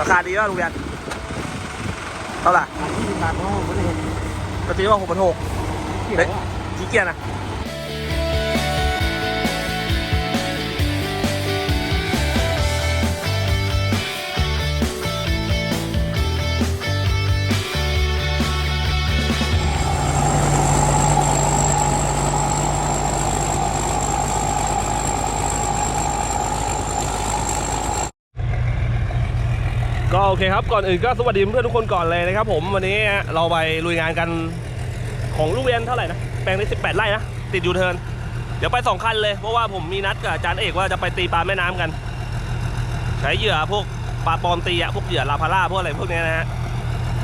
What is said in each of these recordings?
ราคาดีป่ะลุงเรียนเท่าไหร่ที่บาทเขาไม่ได้เห็นปกติว่าหกพันหกเกี่ยวเฮ้ยอะขี้เกียจนะ โอเคครับ ก่อนอื่นก็สวัสดีเพื่อนทุกคนก่อนเลยนะครับผมวันนี้เราไปลุยงานกันของลูกเรียนเท่าไหร่นะ แปลงนี้18 ไร่นะ ติดยูเทิร์นเดี๋ยวไปสองคันเลย เพราะว่าผมมีนัดกับอาจารย์เอกว่าจะไปตีปลาแม่น้ำกัน ใช้เหยื่อพวกปลาปอมตีอะพวกเหยื่อลาพาร่าพวกอะไรพวกนี้นะฮะ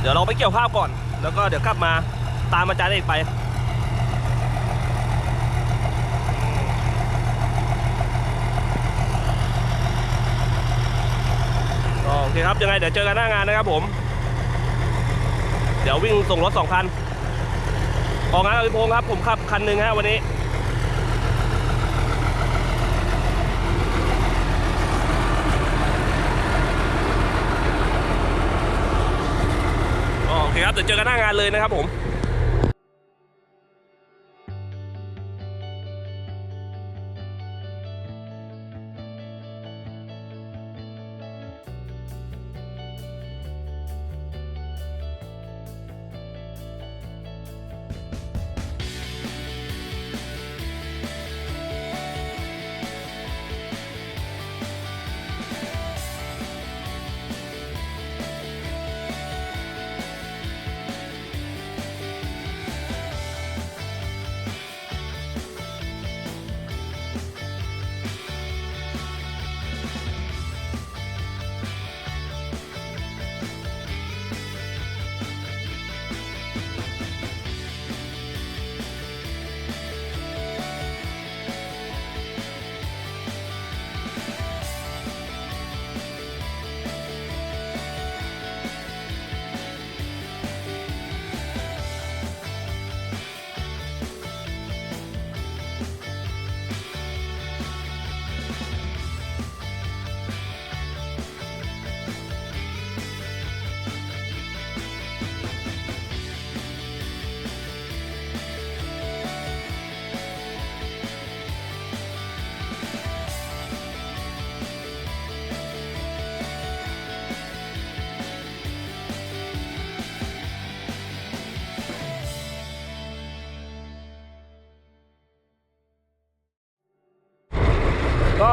เดี๋ยวเราไปเกี่ยวข้าวก่อน แล้วก็เดี๋ยวกลับมาตามอาจารย์เอกไป โอเคครับยังไงเดี๋ยวเจอกันหน้างานนะครับผม เดี๋ยววิ่งส่งรถสองคันออกงานกับพี่พงษ์ครับผมขับคันหนึ่งฮะวันนี้โอเคครับเดี๋ยวเจอกันหน้างานเลยนะครับผม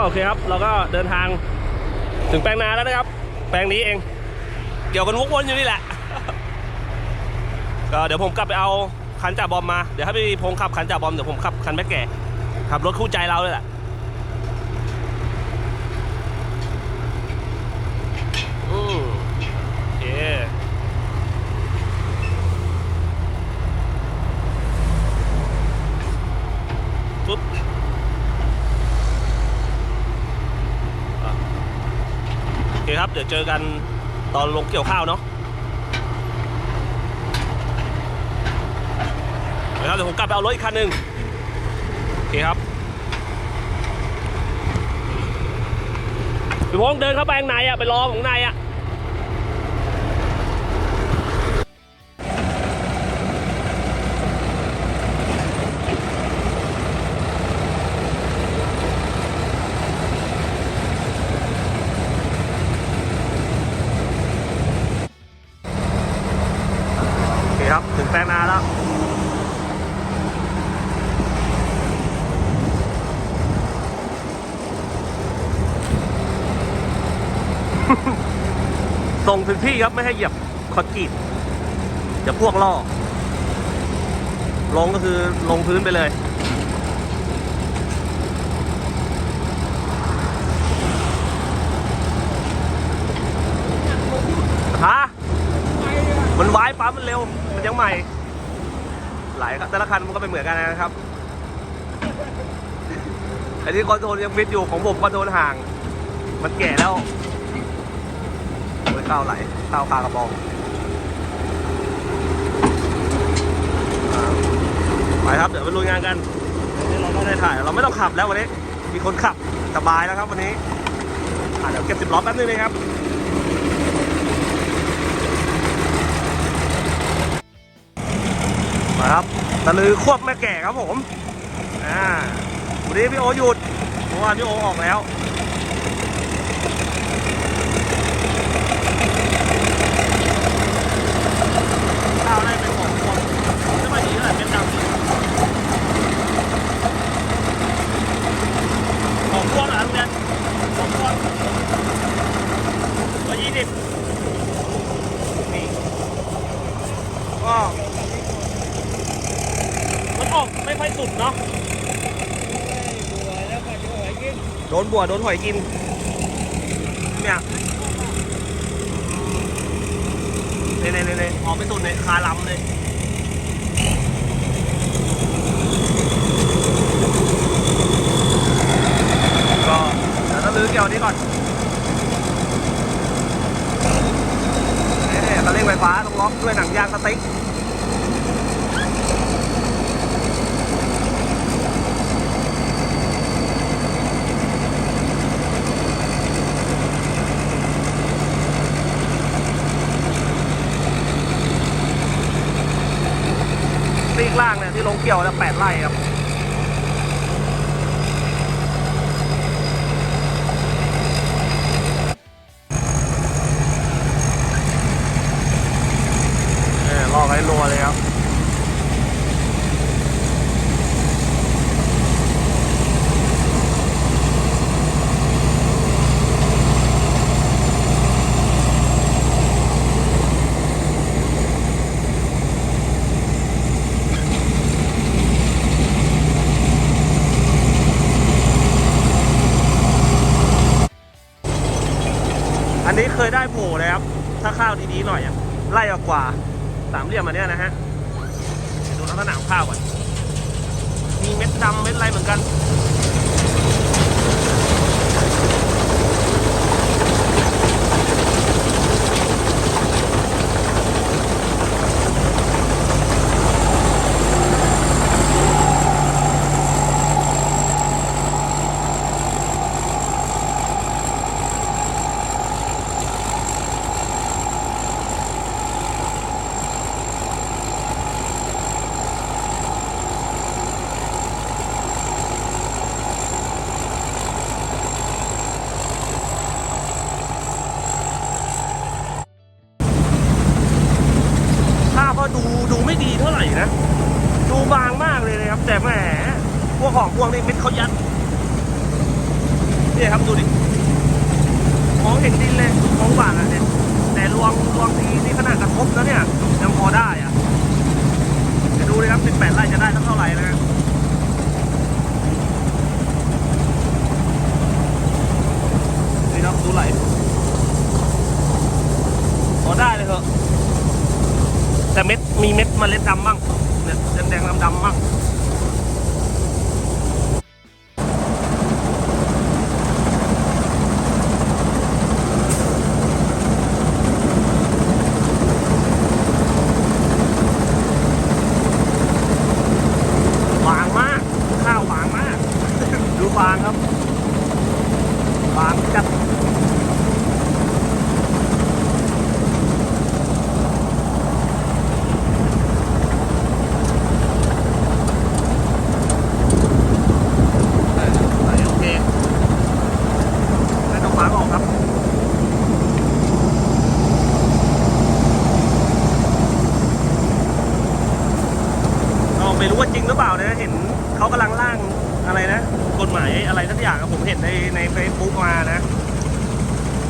อเคครับ เราก็เดินทางถึงแปลงนาแล้วนะครับ แปลงนี้เอง เกี่ยวกันวกวนอยู่นี่แหละ ก็เดี๋ยวผมกลับไปเอาคันจ่าบอมมา เดี๋ยวถ้าพี่พงษ์ขับคันจ่าบอม เดี๋ยวผมขับคันแม่แก่ขับรถคู่ใจเราเลยแหละอืมโอเคปุ๊บ โอ เคครับเดี๋ยวเจอกันตอนลงเกี่ยวข้าวเนาะเดี๋ยวครับเดี๋ยวผมกลับไปเอารถอีกคันหนึ่งโอเคครับพี่พงษ์เดินเข้าไปข้างในอะไปรอของในอะ ส่งถึงที่ครับไม่ให้เหยียบคอนกรีตจะพวกล่อ ลงก็คือลงพื้นไปเลย ฮะ มันวายปั๊มมันเร็ว มันยังใหม่ หลายแต่ละคันมันก็ไม่เหมือนกันนะครับ อันนี้คอนโทรลยังฟิตอยู่ของผมคอนโทรลห่าง มันแก่แล้ว ต้าไหลเต้าวปลากระบองไปครับเดี๋ยวไปลุยงานกันเราไม่ได้ถ่ายเราไม่ต้องขับแล้ววันนี้ มีคนขับสบายแล้วครับวันนี้เดี๋ยวเก็บสิบล้อแป๊บนึงเลยครับมาครับตะลือควบแม่แก่ครับผมอ่าวันนี้พี่โอหยุดเพราะว่าพี่โอออกแล้ว ข้าวได้เป็นของพวงไม่มาดีเท่าไหร่เป็นดำของพวงเหรอครับเนี่ยของพวงตัวยี่สิบนี่ก็มันออกไม่ค่อยสุดเนาะโดนบัวโดนหอยกินเนี่ย เน่เน่เน่ออกไม่สุดเลยคาลำเลย ก็เดี๋ยวต้องลื้อเกี่ยวนี้ก่อนนี่ๆคันเร่งไฟฟ้าต้องล็อกด้วยหนังยางสติ๊ก ซีกล่างเนี่ยที่ลงเกี่ยวแล้วแปดไร่ครับ เนี่ยลอกให้รัวเลยครับ อันนี้เคยได้โผล่เลยครับ ถ้าข้าวดีๆหน่อยอะ ไล่ออกกว่าสามเหลี่ยมอันเนี้ยนะฮะเดี๋ยวดูลักษณะข้าวก่อนมีเม็ดดำเม็ดอะไรเหมือนกัน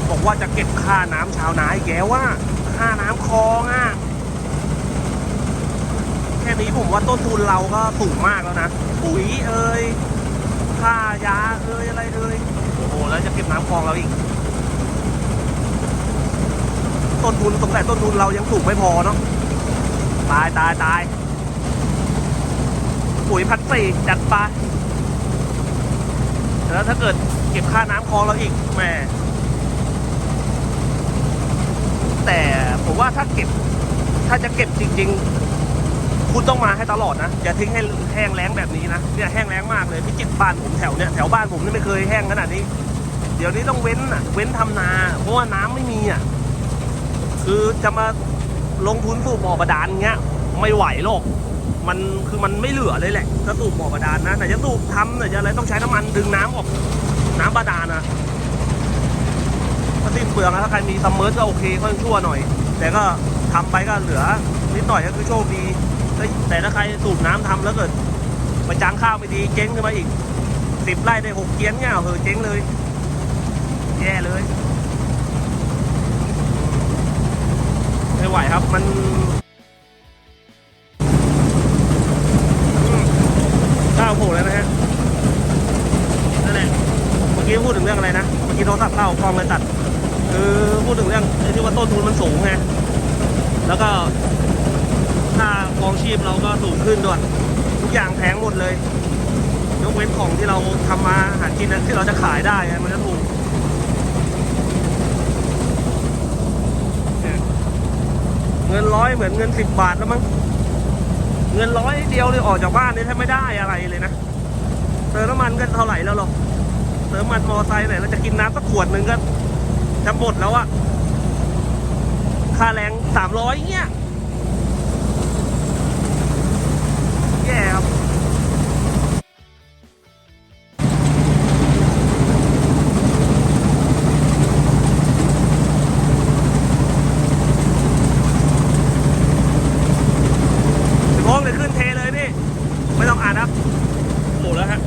บอกว่าจะเก็บค่าน้ำชาวนาอีกแกว่า ค่าน้ำคลองอะ แค่นี้ผมว่าต้นทุนเราก็สูงมากแล้วนะ ปุ๋ยเอ่ยค่ายาเอ่ยอะไรเอ่ยโอ้โหแล้วจะเก็บน้ำคลองเราอีก ต้นทุนสงสัยต้นทุนเรายังสูงไม่พอเนาะตายตายตายปุ๋ยพัดสี่จัดไปแล้วถ้าเกิดเก็บค่าน้ำคลองเราอีกแหม แต่ผมว่าถ้าเก็บถ้าจะเก็บจริง ๆ คุณต้องมาให้ตลอดนะ อย่าทิ้งให้แห้งแล้งแบบนี้นะเนี่ยแห้งแล้งมากเลยพิจิตรบ้านผมแถวเนี้ยแถวบ้านผมนี่ไม่เคยแห้งขนาดนี้ เดี๋ยวนี้ต้องเว้นอะ เว้นทำนา เพราะว่าน้ำไม่มีอะคือจะมาลงทุนสูบบ่อบาดาลเงี้ย ไม่ไหวหรอกมันคือมันไม่เหลือเลยแหละถ้าสูบบ่อบาดาลนะแต่จะสูบทำแต่จะอะไรต้องใช้น้ำมันดึงน้ำออกน้ำบาดาลนะ ถ้าสิ้นเปลืองนะถ้าใครมีซัมเมอร์ก็โอเคก็ยังชั่วหน่อย แต่ก็ทำไปก็เหลือนิดหน่อยก็คือโชคดี แต่ถ้าใครสูบน้ำทำแล้วเกิดไปจ้างข้าวไม่ดีเจ๊งขึ้นมาอีกสิบไร่ได้หกเกี้ยนเนี่ยเออเจ๊งเลย แย่เลยไม่ไหวครับมันข้าวโผล่แล้วนะฮะนั่นแหละเมื่อกี้พูดถึงเรื่องอะไรนะ เมื่อกี้โทรศัพท์เข้ากล้องเลยตัด พูดถึงเรื่องที่ว่าต้นทุนมันสูงไงแล้วก็ค่าครองชีพเราก็สูงขึ้นด้วย ทุกอย่างแพงหมดเลย ยกเว้นของที่เราทำมาหากินนะที่เราจะขายได้มันจะถูกเงินร้อยเหมือนเงินสิบบาทแล้วมั้งเงินร้อยเดียวเลยออกจากบ้านนี่แทบไม่ได้อะไรเลยนะเติมน้ำมันก็เท่าไหร่แล้วหรอกเติมมันมอไซค์ไหนเราจะกินน้ำสักขวดหนึ่งก็ จะหมดแล้วอะค่าแรงสามร้อยเงี้ยแย่ครับ สิบโมงเลยขึ้นเทเลยพี่ ไม่ต้องอ่านครับโอ้แล้วฮะ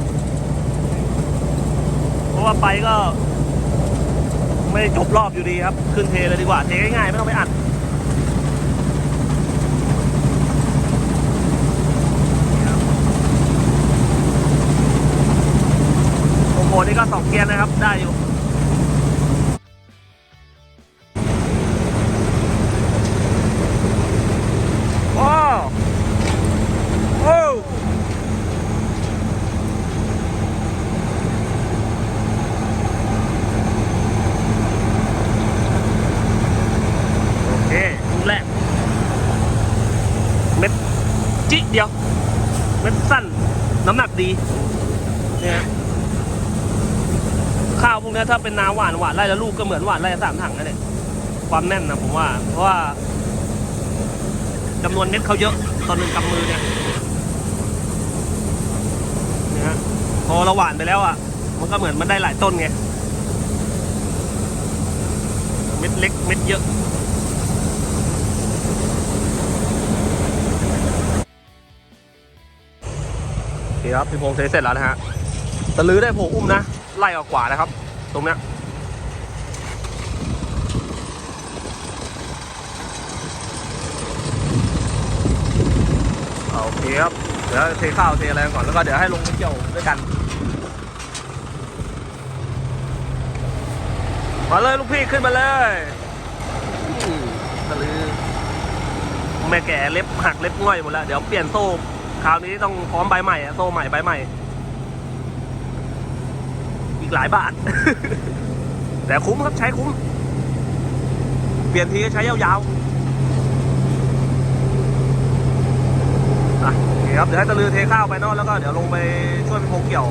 เพราะว่าไปก็ ไม่จบรอบอยู่ดี ครับ ขึ้นเทเลยดีกว่า เทง่ายๆไม่ต้องไปอัดโอ้โหนี่ก็สองเกียร์นะครับ ได้อยู่ โอ้โอ้โอเคลูกแรก เม็ดจิเดียว เม็ดสั้น น้ำหนักดี เนี่ย ข้าวพวก เป็นนาหวานหวานไร่แล้วลูกก็เหมือนหวานไร่สามถังนั่นแหละความแน่นนะผมว่า เพราะว่าจำนวนเม็ดเขาเยอะตอนหนึ่งกำมือเนี่ยนะฮะพอเราหวานไปแล้วอะ มันก็เหมือนมันได้หลายต้นไงเม็ดเล็กเม็ดเยอะคครับพี่พงษ์เทเสร็จแล้วนะฮะตะลือได้โผอุ้มนะ ไล่ออกขวานะครับ ตรงเนี้ยโอเคครับ เดี๋ยวเทข้าวเทอะไรก่อนแล้วก็เดี๋ยวให้ลงไปเกี่ยวด้วยกัน มาเลยลูกพี่ขึ้นมาเลยอืมตะลือแม่แก่เล็บหักเล็บง่อยหมดแล้ว เดี๋ยวเปลี่ยนโซ่ คราวนี้ต้องพร้อมใบใหม่อะโซ่ใหม่ใบใหม่ หลายบาท แต่คุ้มครับใช้คุ้ม เปลี่ยนทีก็ใช้ยาวๆอะโอเคครับ เดี๋ยวให้ตะลือเทข้าวไปนอะแล้วก็เดี๋ยวลงไปช่วยพี่พงเกี่ยว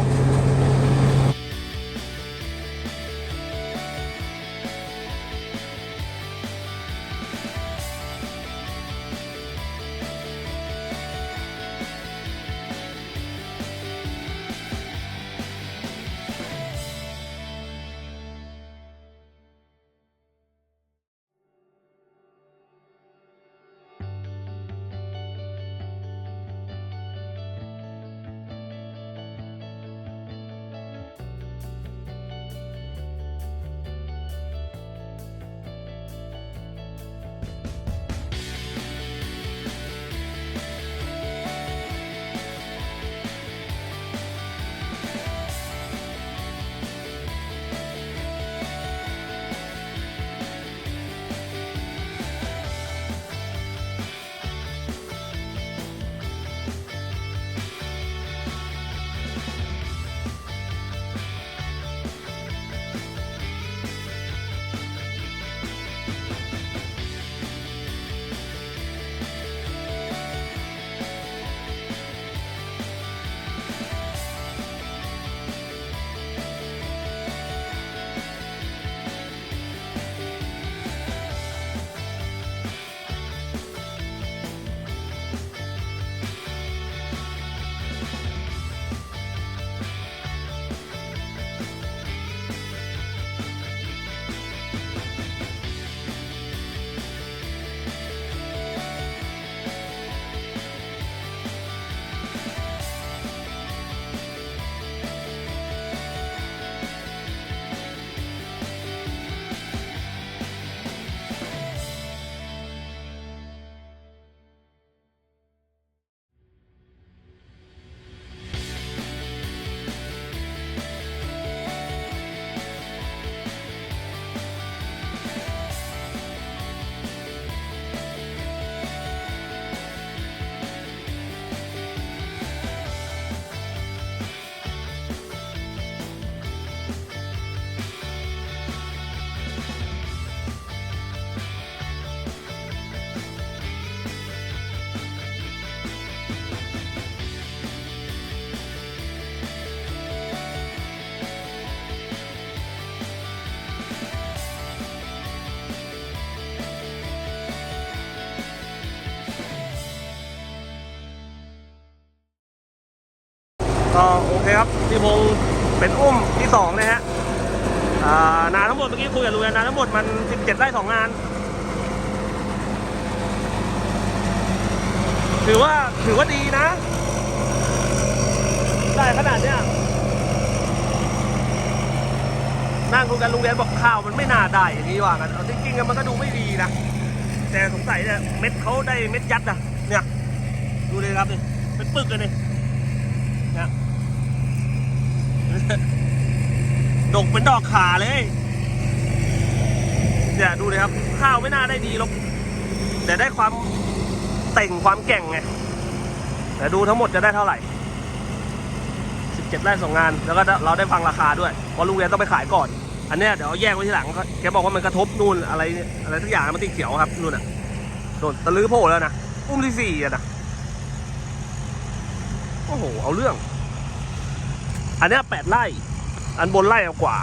ก็โอเคครับพี่พงเป็นอุ้มที่สองนะฮะนาทั้งหมดเมื่อกี้คุยกับลุงนาทั้งหมดมัน 17ไร่สองงาน ถือว่าถือว่าดีนะได้ขนาดเนี้ยนั่งคุยกันลุงเรียนบอกข้าวมันไม่น่าได้อย่างนี้ว่ากันเอาจริงๆมันก็ดูไม่ดีนะแต่สงสัยเนี่ยเม็ดเขาได้เม็ดยัดอะเนี่ยดูเลยครับนี่เป็นปึกเลยนี่เนี่ย ดกเป็นดอกขาเลยเนี่ยดูเลยครับ ข้าวไม่น่าได้ดีหรอกแต่ได้ความเต่งความแก่งไงแต่ดูทั้งหมดจะได้เท่าไหร่ 17ไร่สองงาน แล้วก็เราได้ฟังราคาด้วยเพราะลุงเรียนต้องไปขายก่อน อันเนี้ยเดี๋ยวเอาแยกไว้ที่หลังแกบอกว่ามันกระทบนู่นอะไรอะไรทุกอย่างมันติดเขียวครับนู่นน่ะโดนตะลื้อโผล่แล้วนะอุ้มที่สี่อะนะโอ้โหเอาเรื่อง อันนี้แปดไร่ อันบนไร่กว่า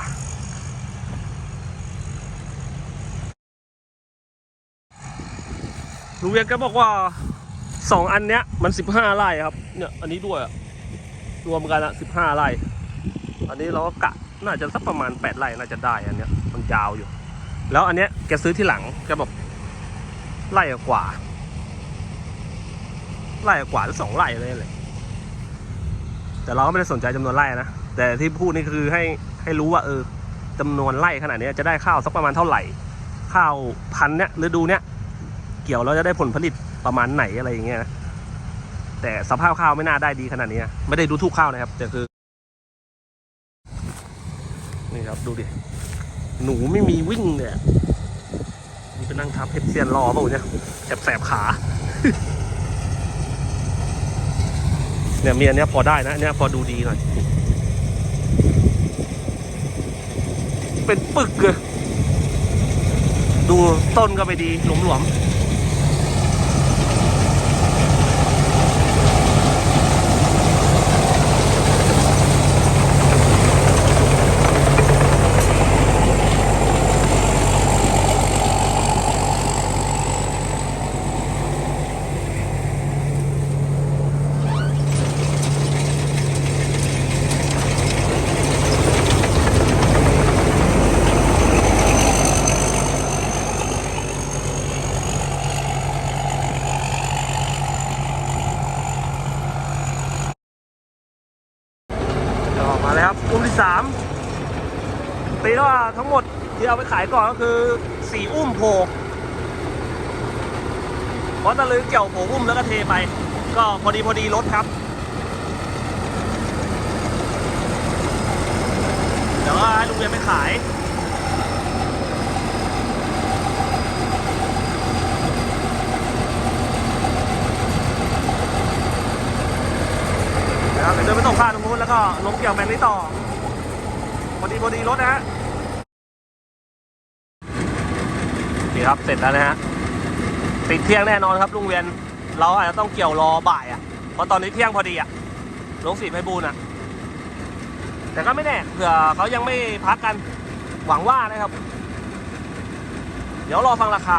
ลุงเวียนก็บอกว่าสองอันเนี้ยมันสิบห้าไร่ครับ เนี่ยอันนี้ด้วยรวมกันอะสิบห้าไร่ อันนี้เราก็กะน่าจะสักประมาณแปดไร่น่าจะได้อันเนี้ยมันยาวอยู่ แล้วอันเนี้ยแกซื้อที่หลังแกบอกไร่กว่าไร่กว่าหรือสองไร่เลยเลย แต่เราก็ไม่ได้สนใจจำนวนไร่นะ แต่ที่พูดนี่คือให้ให้รู้ว่าเออจำนวนไร่ขนาดนี้จะได้ข้าวสักประมาณเท่าไหร่ ข้าวพันเนี้ยฤดูเนี้ยเกี่ยวเราจะได้ผลผลิตประมาณไหนอะไรอย่างเงี้ยนะแต่สภาพข้าวไม่น่าได้ดีขนาดนี้ไม่ได้ดูทุกข้าวนะครับแต่คือ นี่ครับดูดิหนูไม่มีวิ่งเลยอะนี่เป็นนั่งทับเห็ดเซียนรอเปล่าเนี่ยแสบๆขา เนี่ยมีอันนี้พอได้นะอันเนี้ยพอดูดีหน่อยเป็นปึกเลยดูต้นก็ไปดีหลวมๆก็มาแล้วครับกลุ่มที่สามตีว่าทั้งหมดที่เอาไปขาย ก่อนก็คือสี่อุ้มโพเพราะตะลือเกี่ยวโผอุ้มแล้วก็เทไป ก็พอดีพอดีรถครับ เดี๋ยวให้ลุงเรียนไปขายเดี๋ยวเดินไปส่งข้าวตรงนู้นแล้วก็ลงเกี่ยวแบงนี้ต่อพอดีพอดีรถนะฮะ นี่ครับเสร็จแล้วนะฮะติดเที่ยงแน่นอนครับลุงเวียน เราอาจจะต้องเกี่ยวรอบ่ายอะเพราะตอนนี้เที่ยงพอดีอะลงสีไพบูลอะ แต่ก็ไม่แน่เผื่อเขายังไม่พักกันหวังว่านะครับ เดี๋ยวรอฟังราคา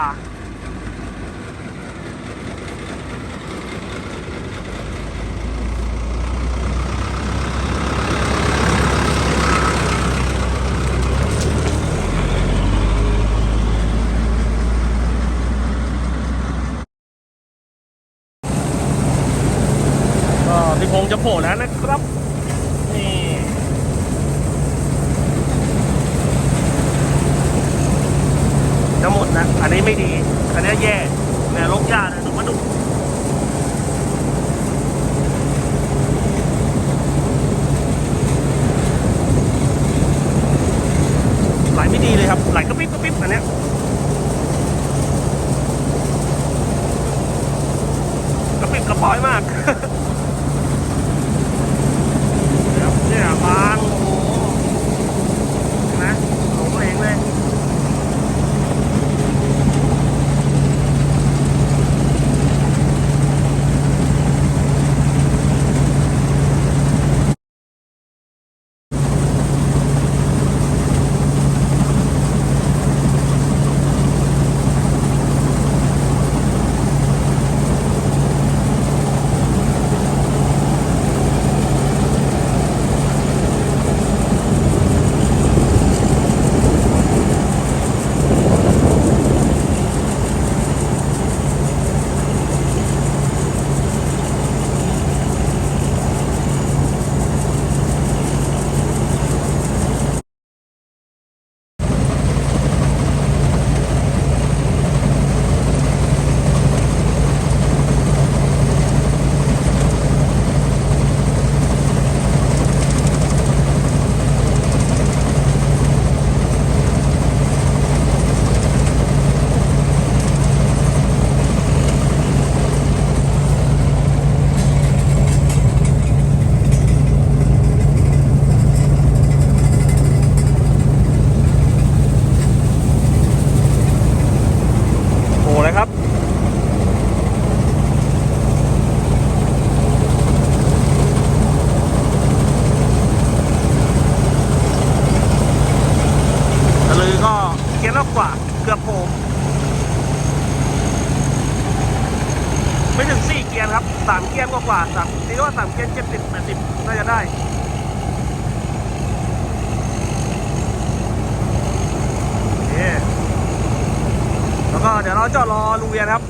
เราจอดรอลุงเวียนครับ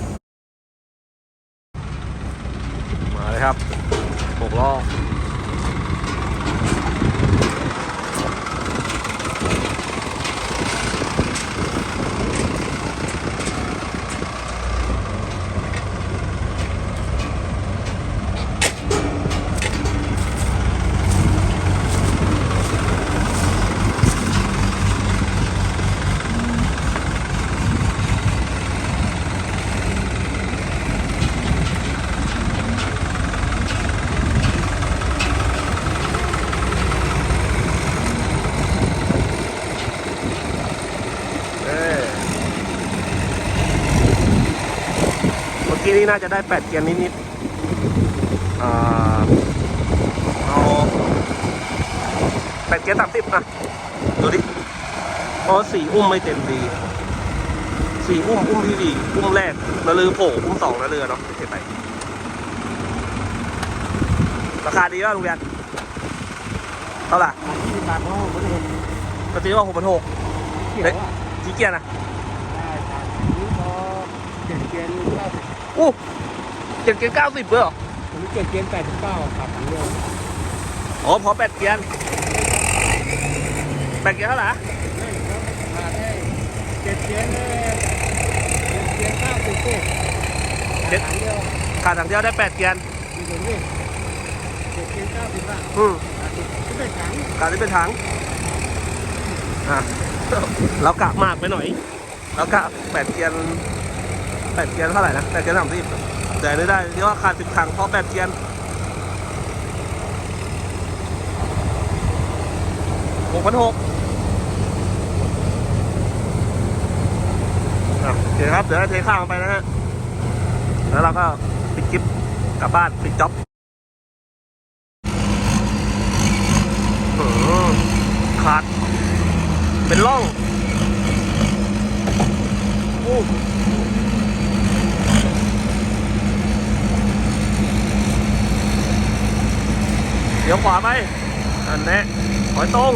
มาเลยครับหกล้อ เอ้ยเมื่ อกี้นี่น่าจะได้แปดเกียร์นิดๆเอาแปดเกียร์สามสิบนะดูดิเพราะสี่อุ้มไม่เต็มดีสี่อุ้มอุ้มที่ดีอุ้มแรกแล้วลือโผล่อุ้มสองแล้วเรือเนาะเห็นไปราคาดีป่ะลุงเรียนเท่าไหร่ยี่สิบบาทเขาไม่ได้เห็นปกติว่าหกพันหกเขียวอะกี่เกียร์นะได้ครับนี่พอเจ็ดเกียร์นี้ อู้เจ็ดเกียร์เก้าสิบเลยเหรอผมเจ็ดเกียร์แปดสิบเก้าครับอันเดียวอ๋อพอแปดเกียร์แปดเกียร์เท่าไหร่ไม่ครับขาดให้เจ็ดเกียร์เลยเจ็ดเกียร์เก้าสิบปุ๊บอันเดียวขาดถังเดียวได้แปดเกียร์มีคนนี่เจ็ดเกียร์เก้าสิบบาทอืมขาดสิบไม่เป็นถังขาดที่เป็นถังอะเรากะมากไปหน่อยเรากะแปดเกียร์ แปดเกียร์เท่าไหร่นะแปดเกียร์สามสิบแต่ไม่ได้ที่ว่าขาดสิบถังเพราะแปดเกียร์หกพันหกอะโอเคครับ เดี๋ยวเทข้าวลงไปนะฮะ แล้วเราก็ปิดคลิปกลับบ้านปิดจ็อบขาด เป็นร่องโอ้เดี๋ยวขวาไปอันแน่ถอยตรง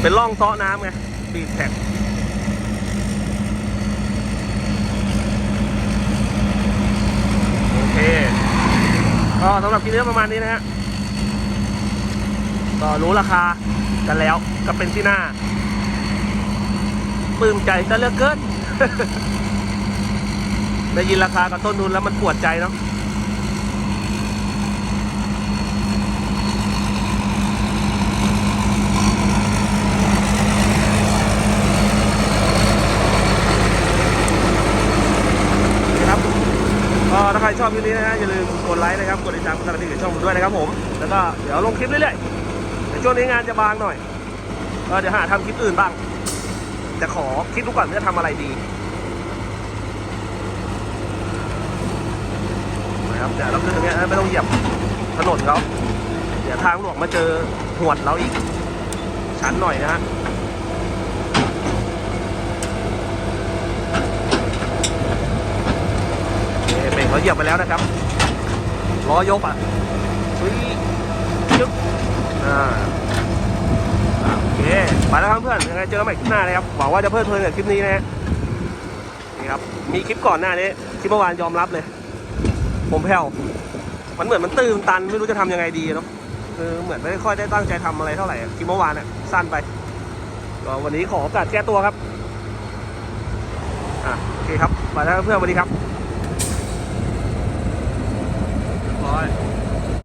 เป็นร่องซ้อน้ำไงบีบแท็กโอเคก็สำหรับคลิปนี้ประมาณนี้นะฮะก็รู้ราคากันแล้วก็เป็นที่หน้าปลื้มใจซะเหลือเกิน ได้ยินราคากับต้นทุนแล้วมันปวดใจเนาะนี่ครับ ก็ถ้าใครช อบคลิปนี้นะฮะอย่าลืมกดไลค์นะครับกดติดตามกดกระดิ่งกับช่องผมด้วยนะครับผมแล้วก็เดี๋ยวลงคลิปเรื่อยๆในช่วงนี้งานจะบางหน่อยก็เดี๋ยวหาทำคลิปอื่นบ้างจะขอคิดดูก่อนว่าจะทำอะไรดีนะครับเดี๋ยวเราขึ้นตรงนี้ไม่ต้องเหยียบถนนเขาเดี๋ยวทางหลวงมาเจอหวดเราอีก ชั้นหน่อยนะฮะ นี่ เหยียบไปแล้วนะครับล้อยกอะซุยจึ๊บอ่าโอเคไปแล้วครับเพื่อนยังไงเจอกันใหม่คลิปหน้านะครับหวังว่าจะเพลิดเพลินกับคลิปนี้นะฮะนี่ครับมีคลิปก่อนหน้านี้คลิปเมื่อวานยอมรับเลย ผมแผ่วมันเหมือนมันตื้นตันไม่รู้จะทำยังไงดีเนาะคือเหมือนไม่ค่อยได้ตั้งใจทำอะไรเท่าไหร่คลิปเมื่อวานอะสั้นไปก็วันนี้ขอโอกาสแก้ตัวครับอะโอเคครับไปแล้วเพื่อนสวัสดีครับ